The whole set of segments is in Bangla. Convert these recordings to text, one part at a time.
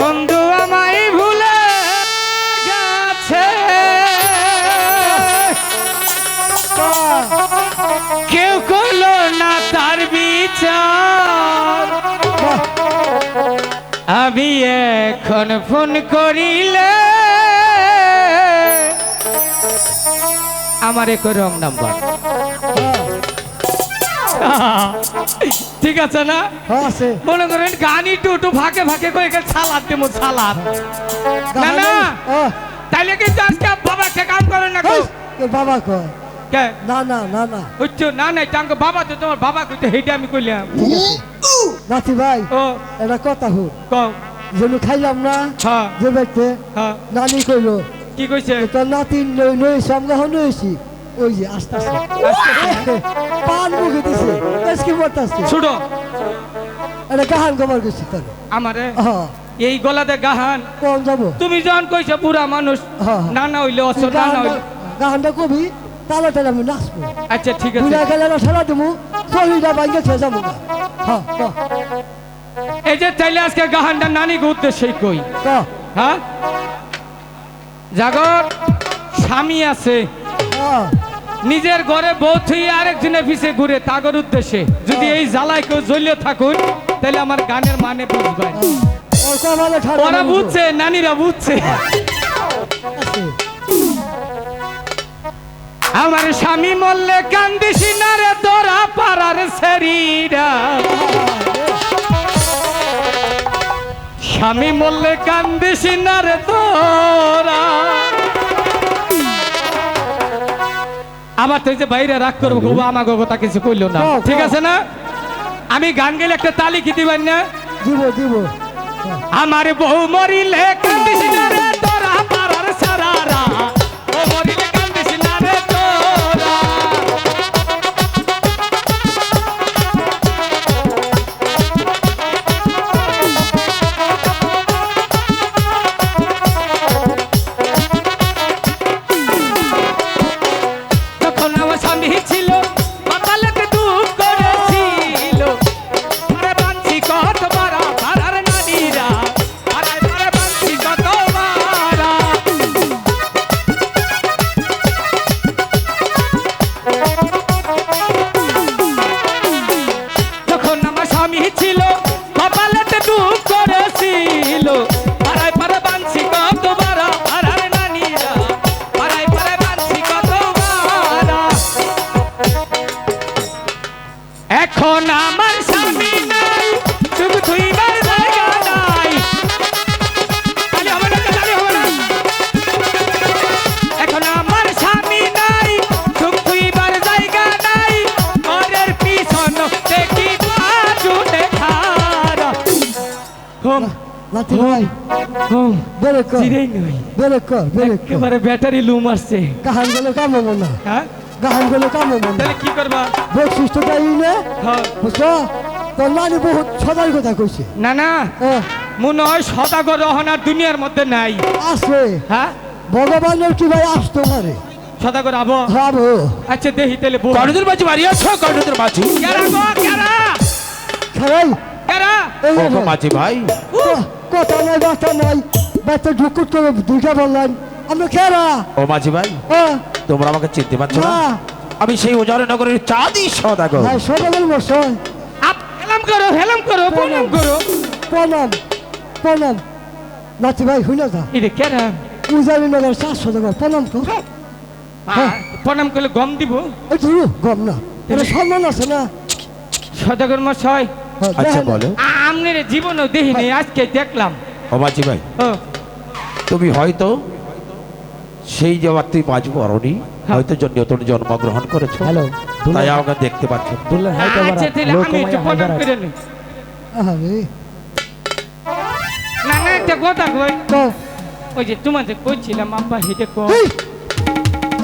বন্ধু ভুলে গেছে কেউ করল না তার বিচার আমি এখন ফোন করিলে আমার এক রং নাম্বার ঠিক আছে না? হ্যাঁ মনে করেন গানি টুটু ফাঁকে ফাঁকে করে সালাদ দেবো সালাদ। না না। ও। তাইলে কিন্তু আজকে বাবাকে কাম করেন না বাবা কয়? না না না না। হচ্ছে না নাই বাবা তো তোমার বাবা কইতে হেইটা আমি কইলাম। নাতি ভাই ও। এটা কথা হোক কও। যেন খাইলাম না হ্যাঁ। যে ব্যক্তি হ্যাঁ। নানি কইলো কি কইছে? তোর নাতি নই নই হন নইছি। ওই যে আস্তে আস্তে। পান মুখে দিছে আজকে বলতাছে ছুড়ো এটা কাহান কমার গেছি তোর আমারে? এই গলাতে গাহান? কোন যাব? তুমি যখন কইছো বুড়া মানুষ। না না হইলে অস না না হইলে গাহানটা কবি তাহলে তাহলে আমি নাচবো। আচ্ছা ঠিক আছে। বুড়া গেলে সারা দেবো শরীরটা বাইকে খেয়ে যাব হ্যাঁ এই যে তাইলে আজকে গাহানটা নানিকে উদ্দেশ্যেই কই? ক। হ্যাঁ? জাগর স্বামী আছে। হ্যাঁ নিজের ঘরে বউ থুই আরেকজনের পিছে ঘুরে তাগর উদ্দেশ্যে। যদি এই জ্বালায় কেউ জ্বলিয়ে থাকুন তাহলে আমার গানের মানে বুঝবেন ওর বুঝছে, নানিরা বুঝছে। আমার স্বামী মল্লে কান্দিস না রে তোরা পাড়ার শরীরা স্বামী মল্লে কান্দিস না রে তোরা। আবার তো বাইরে রাগ করব গো আমাকে কথা কিছু করল না। ঠিক আছে না? আমি গান গেলে একটা তালি কি দিবেন না? দিব দিব। আমার বউ মরিলে নই বেরে কর। বেরে একেবারে ব্যাটারি লু মারছে গাহান গেলে কাম হব না হ্যাঁ? গাহান গেলে কাম হব না তাহলে কি করবা? বৈশিষ্ট্য তাই না। হ্যাঁ। বুঝছ? তোর নানি বহুত সদাই কথা কইছে। না না। মনে হয় সদাগর রহনার দুনিয়ার মধ্যে নাই। আছে। হ্যাঁ? ভগবানের কি ভাই আসতে পারে সদাগর আবো। ভাবো আচ্ছা দেখি তাহলে বল কর্ণদের মাঝি মারি আছো? কর্ণদের মাঝি। কেরা গো? কেরা? খেলাই কেরা? ও। মাঝি ভাই। কথা নাই বার্তা নাই। বাচ্চা ঢুকুট করে দুইটা বললেন আমরা খেরা? ও মাঝি ভাই ও। তোমরা আমাকে চিনতে পারছ না? না। আমি সেই ওজারে নগরের চাঁদি সদাগর ভাই সকালের বসয় আপ হেলাম করো হেলাম করো প্রণাম। করো। প্রণাম প্রণাম। নাতি ভাই শুনে যা। এটা কেরা? উজারি নগর চারশো টাকা প্রণাম কর। আ, প্রণাম করলে গম দিব? এই ধরু গম না। এটা সম্মান আছে না? সদাগর মশাই। হ্যাঁ, আচ্ছা। বলো। আমনের জীবনও দেখিনি আজকে দেখলাম। ও মাঝি ভাই ও। তুমি হয়তো সেই জবাব তুই মাঝ বরণি হয়তো জন- নতুন জন্মগ্রহণ করেছ। হ্যালো তাই আমাকে দেখতে পাচ্ছ। না। না না একটা কথা কই। তো ওই যে তোমাদের কইছিলাম আব্বা হেঁটে কো? এই,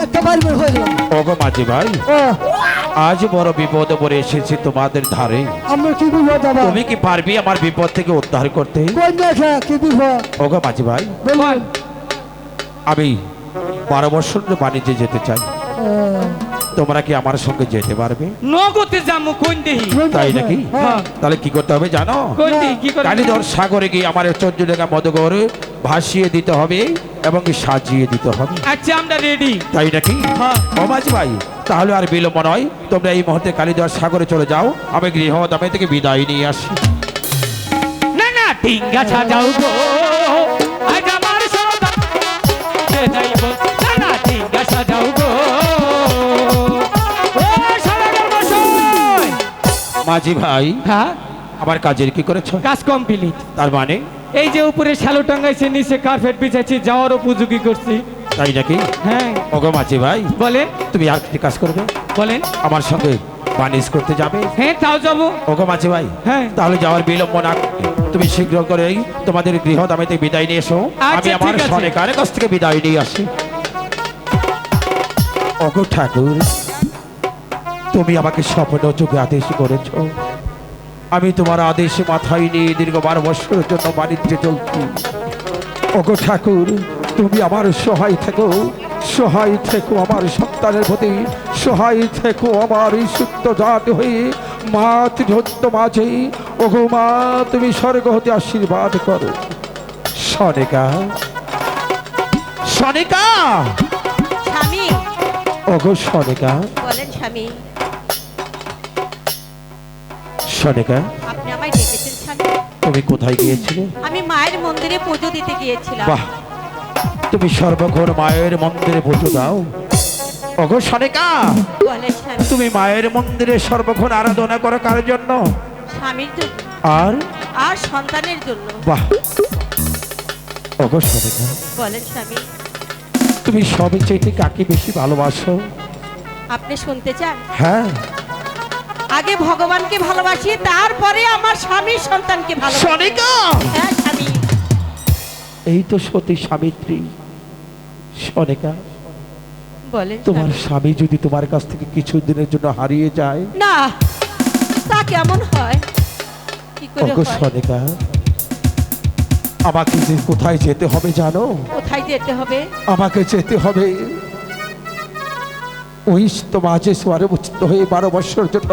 একটা বাড়ি হয়ে গেলাম। ও গো মাঝি ভাই। আজ বড় বিপদে পড়ে এসেছি তোমাদের ধারে। আমরা কি বিপদ আবার? তুমি কি পারবি আমার বিপদ থেকে উদ্ধার করতে? কোন কি বিপদ? ও মাঝি ভাই আমি বারো বছর বাণিজ্যে যেতে চাই। তোমরা কি আমার সঙ্গে যেতে পারবে? কোন দেহি? তাই নাকি? হ্যাঁ। তাহলে কি করতে হবে জানো? কালীধর সাগরে গিয়ে আমার চোদ্দ টাকা মতো করে ভাসিয়ে দিতে হবে এবং সাজিয়ে দিতে হবে। আচ্ছা আমরা রেডি তাই নাকি? হ্যাঁ। ভাই তাহলে আর বিলম্ব নয়। তোমরা এই মুহূর্তে কালীধর সাগরে চলে যাও। আমি গৃহ দামে থেকে বিদায় নিয়ে আসি। না না টিঙ্গা সাজাও গো। আজ আমার সদা না না টিঙ্গা সাজাও গো। ও সারাগার বসই মাঝি ভাই হ্যাঁ? আমার কাজের কি করেছ? কাজ কমপ্লিট তার মানে? এই যে উপরে শ্যালো টাঙ্গাইছে নিচে কার্পেট বিছাইছি যাওয়ার উপযোগী করছি। তাই নাকি? হ্যাঁ। ওগো মাঝি ভাই বলেন। তুমি আর কি কাজ করবে? বলেন। আমার সঙ্গে বানিজ করতে যাবে? হ্যাঁ তাও যাব। ওগো মাঝি ভাই হ্যাঁ। তাহলে যাওয়ার বিলম্ব না তুমি শীঘ্র করেই তোমাদের গৃহ দামেতে বিদায় নিয়ে এসো। আচ্ছা, আমি আমার আছে। সনেকার কাছ থেকে বিদায় নিয়ে আসি। ওগো ঠাকুর তুমি আমাকে স্বপ্ন যুগে আদেশ করেছ। আমি তোমার আদেশে মাথায় নিয়ে দীর্ঘ বারো বছরের জন্য বাণিজ্যে চলছি। ওগো ঠাকুর তুমি আমার সহায় থেকো সহায় থেকো আমার সন্তানের প্রতি সহায় থেকো আমার এই জাত হয়ে মা ধৈর্য মাঝে। ওগো মা তুমি স্বর্গ হতে আশীর্বাদ করো। সনেকা সনেকা! স্বামী। ওগো সনেকা। বলেন স্বামী। সনেকা। আপনি আমায় ডেকেছেন স্বামী। তুমি কোথায় গিয়েছিলে? আমি মায়ের মন্দিরে পুজো দিতে গিয়েছিলাম। বাহ। তুমি সর্বক্ষণ মায়ের মন্দিরে পুজো দাও। সনেকা তুমি মায়ের মন্দিরে সর্বক্ষণ আরাধনা করো কার জন্য? স্বামীর জন্য। আর? আর সন্তানের জন্য। বাহ। সনেকা বলেন স্বামী। তুমি সবে চাইতে কাকে বেশি ভালোবাসো? আপনি শুনতে চান? হ্যাঁ। আগে ভগবানকে ভালোবাসি তারপরে আমার স্বামীর সন্তানকে ভালোবাসি। সনিকা! হ্যাঁ স্বামী। এই তো সতী সাবিত্রী। সনিকা বলেন তোমার স্বামী। যদি তোমার কাছ থেকে কিছু দিনের জন্য হারিয়ে যায়? না তা কেমন হয়? কি করে ওগো হয়? সনিকা আমাকে যে কোথায় যেতে হবে জানো? কোথায় যেতে হবে? আমাকে যেতে হবে ওই তো মাঝে সোয়ারে উচিত হয়ে বারো বছর জন্য।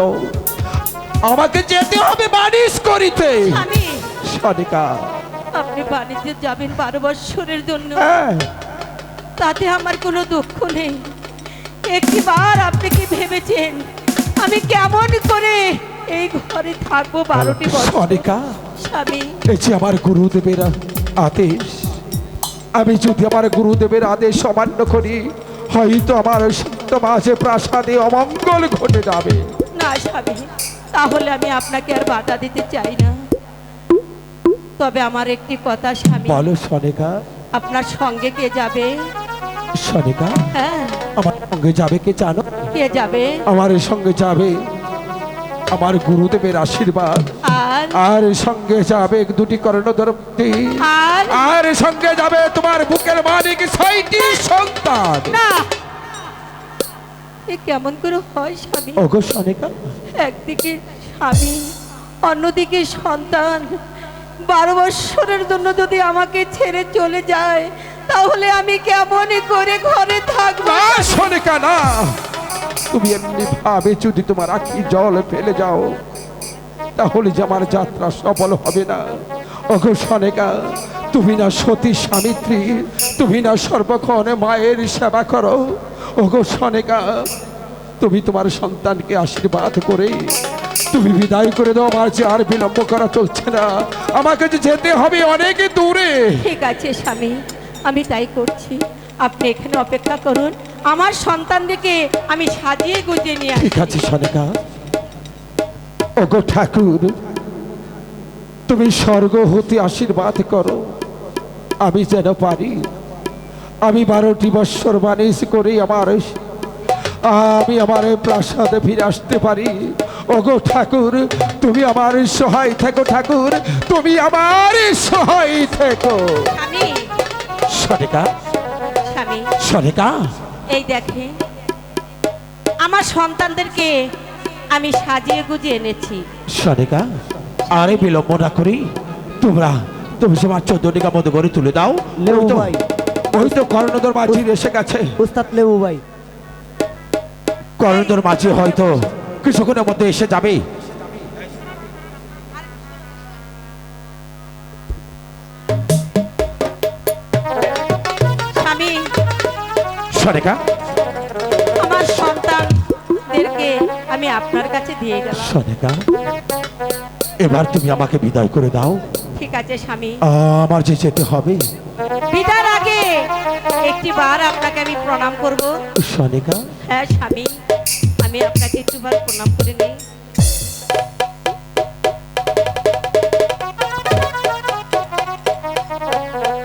আমাকে যেতে হবে বানিশ করিতে। স্বামী। সনিকা আপনি বাণিজ্যে যাবেন বারো বৎসরের জন্য। হ্যাঁ। তাতে আমার কোনো দুঃখ নেই। একটিবার আপনি কি ভেবেছেন? আমি কেমন করে এই ঘরে থাকব বারোটি সনিকা স্বামী। এই যে আমার গুরুদেবের আদেশ আমি যদি আমার গুরুদেবের আদেশ অমান্য করি হয়তো আমার সত্য মাঝে প্রাসাদে অমঙ্গল ঘটে যাবে। না স্বামী তাহলে আমি আপনাকে আর বাধা দিতে চাই না। তবে আমার একটি কথা স্বামী। বলো সনিকা। আপনার সঙ্গে কে যাবে? সনিকা হ্যাঁ। আমার সঙ্গে যাবে কে জানো? কে যাবে? আমার সঙ্গে যাবে আমার গুরুদেবের আশীর্বাদ। আর? সঙ্গে যাবে দুটি কর্ণধরমতি আর? আর সঙ্গে যাবে তোমার বুকের মালিক ছয়টি সন্তান। এ কেমন করে হয় স্বামী? ওগো সনিকা। একদিকে স্বামী অন্যদিকে সন্তান। বারো বৎসরের জন্য যদি আমাকে ছেড়ে চলে যায়, তাহলে আমি কেমন করে ঘরে থাকব? না তুমি এমনি ভাবে যদি তোমার আখি জল ফেলে যাও, তাহলে যে আমার যাত্রা সফল হবে না। ওগো সনিকা তুমি না সতী স্বামিত্রী তুমি না সর্বক্ষণ মায়ের সেবা করো। ওগো সনিকা তুমি তোমার সন্তানকে আশীর্বাদ করে তুমি বিদায় করে দাও আমার যে আর বিলম্ব করা চলছে না। আমাকে যে যেতে হবে অনেক দূরে। ঠিক আছে স্বামী আমি তাই করছি। আপনি এখানে অপেক্ষা করুন। আমার সন্তান সন্তানদেরকে আমি সাজিয়ে গুজিয়ে নিয়ে ঠিক আছে সনিকা। ওগো ঠাকুর তুমি স্বর্গ হতে আশীর্বাদ করো। আমি যেন পারি। আমি বারোটি বৎসর বানিস করে আমার আমি আমার প্রাসাদে ফিরে আসতে পারি। ওগো ঠাকুর তুমি আমার সহায় থেকো ঠাকুর তুমি আমার সহায় থেকো। স্বামী। সনিকা স্বামী। সনিকা এই দেখেন আমার সন্তানদেরকে আমি সাজিয়ে গুজিয়ে এনেছি। সনিকা আরে বিলম্ব না করি। তোমরা তুমি সে তোমার চোদ্দটিকা মতো করে তুলে দাও। লেবু ওই তো- ভাই। ওই তো কর্ণধর মাঝি এসে গেছে। উস্তাদ লেবু ভাই। করন্দর মাঝি হয়তো কিছুক্ষণের মধ্যে এসে যাবে। আমার সন্তানদেরকে আমি আপনার কাছে দিয়ে গেলাম। সনেকা এবার তুমি আমাকে বিদায় করে দাও। ঠিক আছে স্বামী। আমার যে যেতে হবে বিদার আগে একটি বার আপনাকে আমি প্রণাম করব। সনেকা? হ্যাঁ স্বামী আমি আপনাকে একটু বার প্রণাম করে নিই।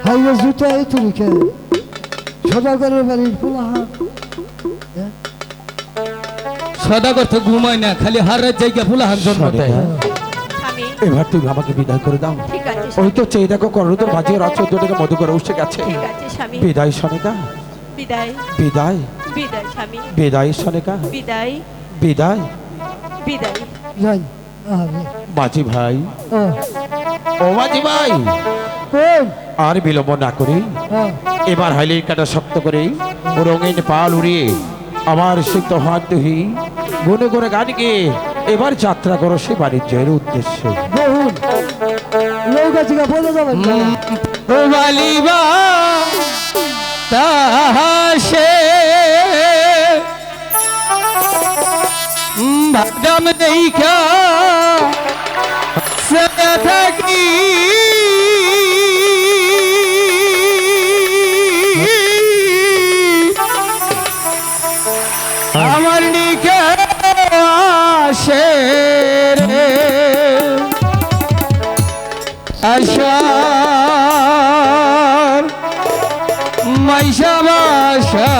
হাইরে জুতো এই তুমি কে? সদাগরের বাড়ির পোলাহার। সদাগর তো ঘুমায় না খালি হার রাত জায়গা ফুলাহান জন্ম দেয়। এবার তুমি আমাকে বিদায় করে দাও। ঠিক আছে। ওই তো চেয়ে দেখো করন্দর মাঝি রাত চোদ্দ টাকা মধু করে উঠে গেছে। বিদায় সনেকা। বিদায়। বিদায়। বিদায় স্বামী। বিদায় সনেকা। বিদায়। বিদায়। বিদায়। মাঝি ভাই। ও। ও মাঝি ভাই। কোন? আর বিলম্ব না করি। হ্যাঁ। এবার হাইলির কাটা শক্ত করে। রঙিন পাল উড়িয়ে আমার সিদ্ধ হাত দুহি গুনে গুনে গান গিয়ে এবার যাত্রা করো সে বাণিজ্যের উদ্দেশ্যে। নৌকা বলে যাবেন না। বালিবা তাহাসে ভাগম দেখা সদা থাকি আমার নিকে আসে রে আশার মাইশা বাসা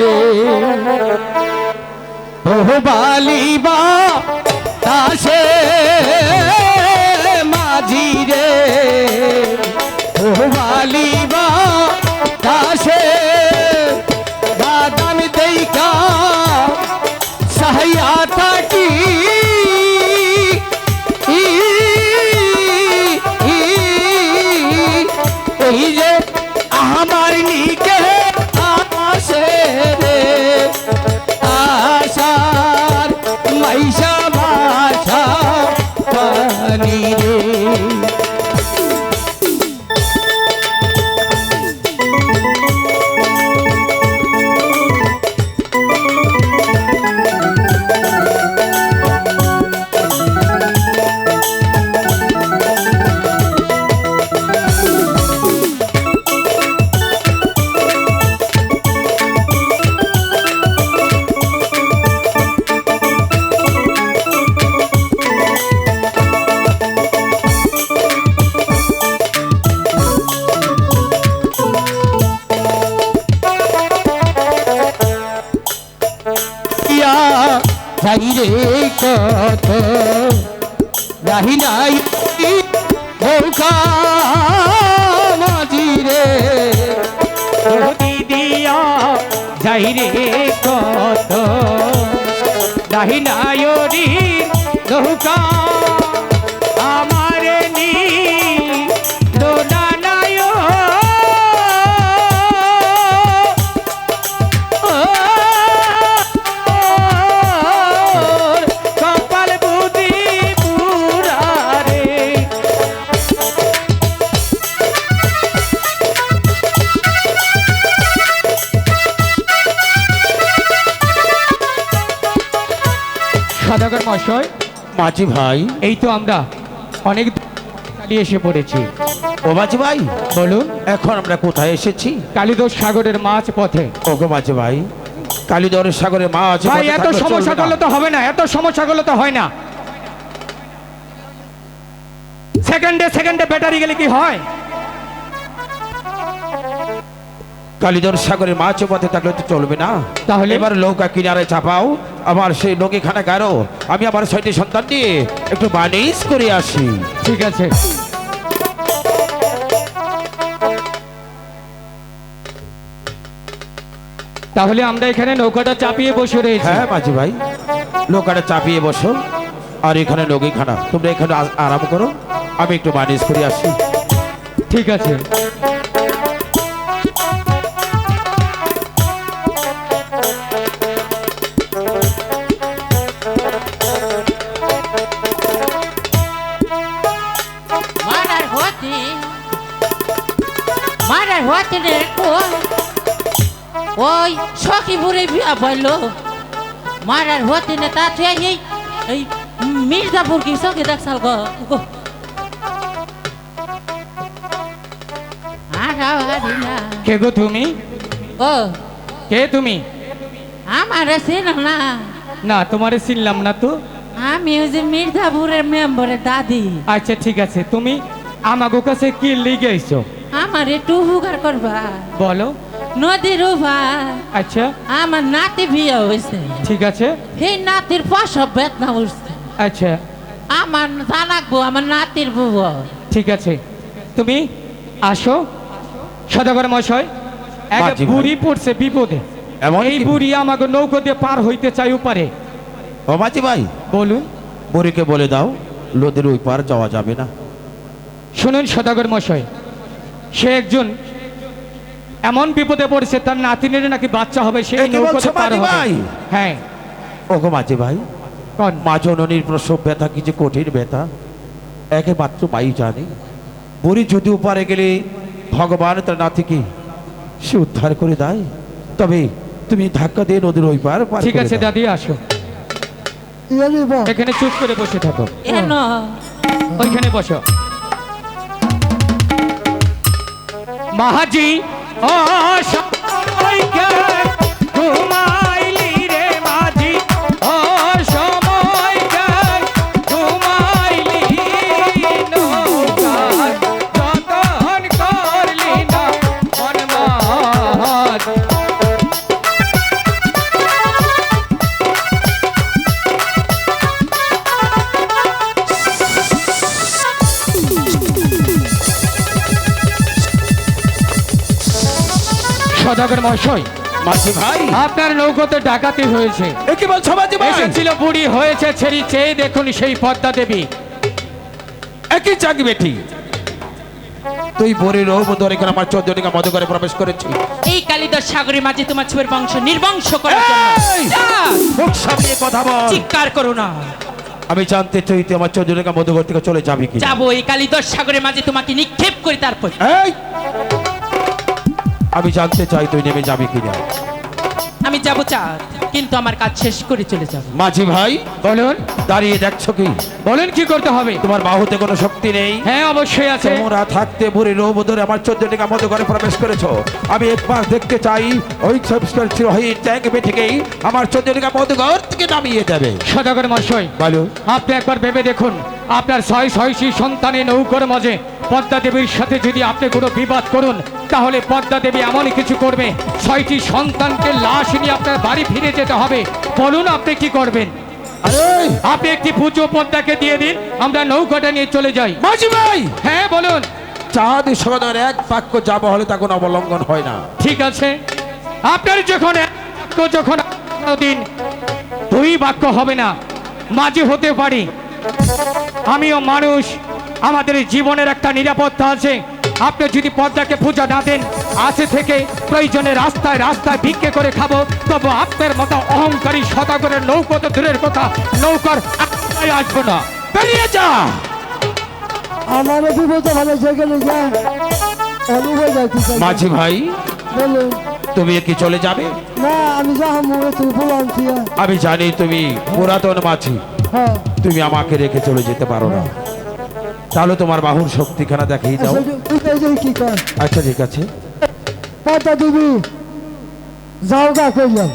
রে। ও বালিবা তাসে মাঝি রে। ও বালিবা যাই রে কত। নাহি নাই ভৌকা মাঝি রে। দিয়া যাই রে কত। নাহি নাই নৌকা সদাগর মশাই মাঝি ভাই। এই তো আমরা অনেক চালিয়ে এসে পড়েছি। ও মাঝি ভাই বলুন। এখন আমরা কোথায় এসেছি? কালিদোষ সাগরের মাছ পথে। ওগো মাঝি ভাই কালীদরের সাগরে মাছ ভাই এত সমস্যা করলে তো হবে না এত সমস্যা করলে তো হয় না। সেকেন্ডে সেকেন্ডে ব্যাটারি গেলে কি হয়? কালীধর সাগরে মাছ পথে থাকলে তো চলবে না। তাহলে? এবার নৌকা কিনারে চাপাও আবার সেই নৌকি খানা গারো। আমি আমার ছয়টি সন্তান নিয়ে একটু বানিজ করে আসি। ঠিক আছে। তাহলে আমরা এখানে নৌকাটা চাপিয়ে বসে রয়েছি। হ্যাঁ মাঝি ভাই। নৌকাটা চাপিয়ে বসো। আর এখানে নৌকি খানা তোমরা এখানে আরাম করো। আমি একটু বানিজ করে আসি। ঠিক আছে। কই ওই সখীপুরে বিয়া বলল মারার হতে নে তা তুই এই এই মির্জাপুর কি সখী দেখছাল গো। কে গো তুমি? ও। কে তুমি? আমার ছিল না। না তোমারে চিনলাম না তো। আমি ওই যে মির্জাপুরের মেম্বরের দাদি। আচ্ছা ঠিক আছে। তুমি আমাগো কাছে কি লিগে আইছো আমার একটু উপকার করবা। বলো। নদীর উভা। আচ্ছা। আমার নাতি বিয়ে হয়েছে। ঠিক আছে। সেই নাতির প্রসব বেদনা উঠছে। আচ্ছা। আমার জানাকবো আমার নাতির বুবো ঠিক আছে। তুমি আসো। সদাগর মশাই এক বুড়ি পড়ছে বিপদে। এমন এই বুড়ি আমাকে নৌকো দিয়ে পার হইতে চাই পারে ও মাঝি ভাই। বলুন। বুড়িকে বলে দাও নদীর ওই পার যাওয়া যাবে না। শুনুন সদাগর মশাই সে একজন এমন বিপদে পড়েছে তার নাতিনের নাকি বাচ্চা হবে সে নৌকোতে পার হবে? হ্যাঁ। ওগো মাঝি ভাই কন? মা জননীর প্রসব ব্যথা কি যে কঠিন ব্যথা। একমাত্র মাই জানে। বুড়ি যদি পারে গেলে ভগবান তার নাতিকে সে উদ্ধার করে দেয়। তবে তুমি ধাক্কা দিয়ে নদীর ওই পার ঠিক আছে। দাদি আসো। ইয়ে এখানে চুপ করে বসে থাকো। ওইখানে বসো। महाजी ओ शाम के घुमा সদাগর মশাই মাঝি ভাই। আপনার নৌকোতে ডাকাতি হয়েছে। এ কি বলছো মাঝি ভাই? এসেছিল বুড়ি হয়েছে ছেড়ি চেয়ে দেখুন সেই পদ্মা দেবী। একই চাকরি বেটি? তুই বড়ি রোহ ধরে করে আমার চোদ্দটিকা মধু করে প্রবেশ করেছি এই কালিদাস সাগরের মাঝে তোমার ছুয়ের বংশ নির্বংশ করার জন্য। মুখ সামনে কথা বল। চিৎকার করো না। আমি জানতে চাই তুই আমার চোদ্দটিকা মধুঘর থেকে চলে যাবি কি যাব এই কালিদাস সাগরের মাঝে তোমাকে নিক্ষেপ করে তারপর। এই! আমি জানতে চাই তুই নেমে যাবি কিনা। আমি যাব চা কিন্তু আমার কাজ শেষ করে চলে যাব। মাঝি ভাই বলুন। দাঁড়িয়ে দেখছ কি? বলুন কি করতে হবে? তোমার বাহুতে কোনো শক্তি নেই। হ্যাঁ অবশ্যই আছে। তোমরা থাকতে বুড়ি রোহ ধরে আমার চোদ্দ টাকা মতো করে প্রবেশ করেছ। আমি একবার দেখতে চাই ওই চিরহীন ট্যাঙ্ক বেঠিকেই আমার চোদ্দ টাকা মতো ঘর থেকে নামিয়ে দেবে। সদাগর মশাই বলো। আপনি একবার ভেবে দেখুন আপনার ছয় ছয়শি সন্তানের নৌকর মাঝে পদ্মা দেবীর সাথে যদি আপনি কোনো বিবাদ করুন তাহলে পদ্মা দেবী এমনই কিছু করবে। ছয়টি সন্তানকে লাশ নিয়ে আপনার বাড়ি ফিরে যেতে হবে। বলুন আপনি কি করবেন? আপনি একটি পুজো পদ্মাকে দিয়ে দিন আমরা নৌকাটা নিয়ে চলে যাই। মাঝি ভাই! হ্যাঁ বলুন। চাঁদ সদর এক বাক্য যাব হলে তা কোনো অবলম্বন হয় না। ঠিক আছে। আপনার যখন এক বাক্য যখন দিন দুই বাক্য হবে না মাঝে হতে পারি। আমিও মানুষ আমাদের জীবনের একটা নিরাপত্তা আছে। আপনি যদি পদ্মাকে পূজা না দেন আছে থেকে প্রয়োজনে রাস্তায় রাস্তায় ভিক্ষে করে খাব। তবু আপনার মতো অহংকারী শতাগরের নৌকো তো দূরের কথা নৌকার আসব না। বেরিয়ে যা! আমার মাঝি ভাই তুমি কি চলে যাবে? আমি জানি তুমি পুরাতন মাছি হ্যাঁ। তুমি আমাকে রেখে চলে যেতে পারো না। তাহলে তোমার বাহুর শক্তিখানা দেখিয়ে দাও। আচ্ছা, তুই এই যে আচ্ছা ঠিক আছে। পাতা দিবি যাও গা কইলাম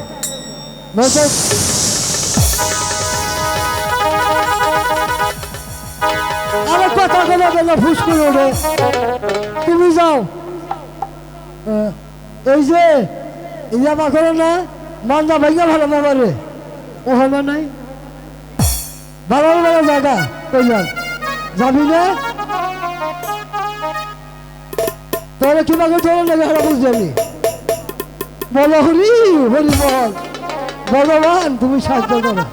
আরে কথা বলে বলে ফুস করে তুমি যাও। এই যে এই যে করে না মান্দা ভাইয়া ভালো মামারে ও হলো নাই। ভালো ভালো জায়গা কইলাম। যাবি না? তোরা কীভাবে তোর লাগে হারা বুঝলি বলো হরি হরি বল। ভগবান, তুমি সাহায্য করো।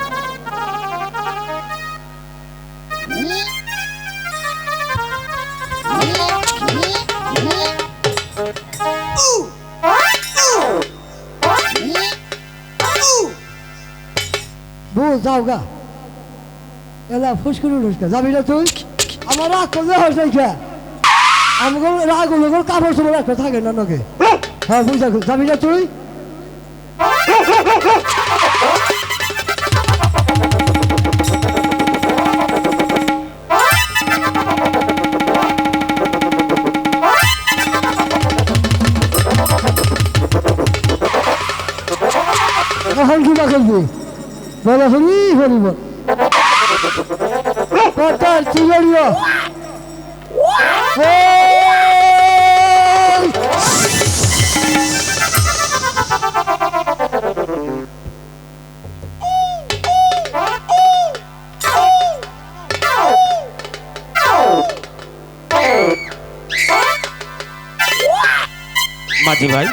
যাও গা। এলা ফুসকুরু ঢুসকা যাবি না তুই? আমার রাগ করলে হস নাই খা আমাকে রাগ হলো কাপড় চোপড় একটা থাকে না নাকি হ্যাঁ বুঝা যাবি না তুই? বলা শুনি হরিব কথা তুই মাঝি ভাই?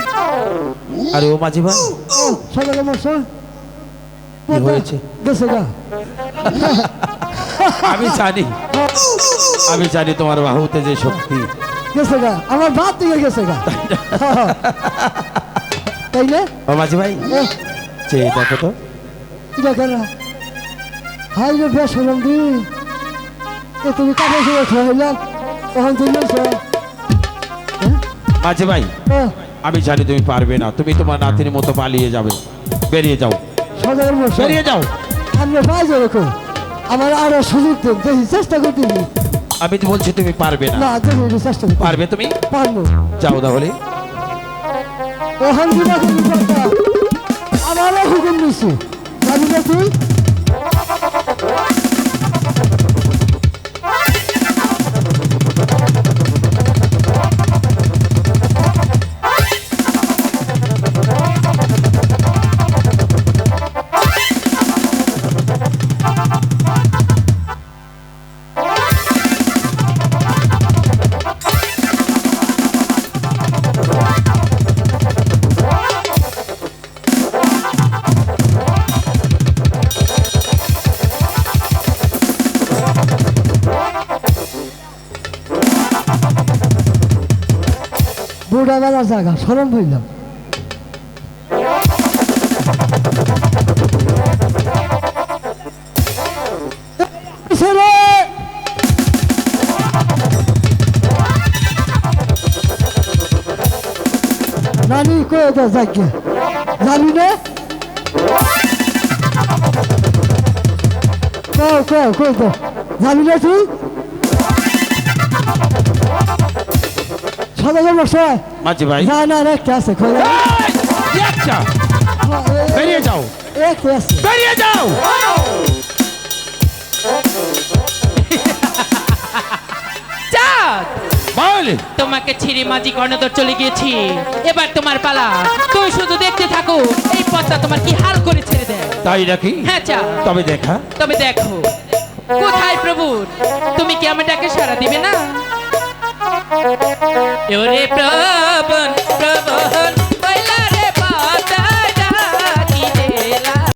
আরে ও মাঝি ভাই? সকালে মশা কি হয়েছে? গেছে গা আমি জানি আমি জানি তোমার বাহুতে যে শক্তি। গেছে গা আমার ভাত থেকে গেছে গা। তাই না ও মাঝি ভাই চেয়ে দেখো তো। দেখে না? হাই রে বেশ হলাম দি এ তুমি কাপড় চোপড় খাইলাম তখন তুমি মাঝি ভাই আমি জানি তুমি পারবে না তুমি তোমার নাতির মতো পালিয়ে যাবে। বেরিয়ে যাও। বেরিয়ে যাও। আমি পাই যাব আমার আরও সুযোগ দেন দেখি চেষ্টা করতেছি আমি তো বলছি তুমি পারবে না। না তুমি চেষ্টা করতে পারবে তুমি? পারব। যাও তাহলে। ওহান দিনা তুমি কথা আমারও হুকুম দিছি জানি না তুই? জায়গা সরম হইলাম। নানি কয়ে তো যাকে জানি না। কও কও কই তো জানি না তুই? সদাগর মশাই মাঝি ভাই না না একটা আছে খোলা এই, একটা। বেরিয়ে যাও আছে বেরিয়ে যাও বল তোমাকে ছিঁড়ে মাঝি কর্ণধর চলে গিয়েছি। এবার তোমার পালা। তুমি শুধু দেখতে থাকো। এই পথটা তোমার কি হাল করে ছেড়ে দেয়? তাই নাকি? হ্যাঁ চা। তবে দেখা। তবে দেখো। কোথায় প্রভু? তুমি কি আমার ডাকে সাড়া দিবে না? ওরে প্রবণ প্রবণ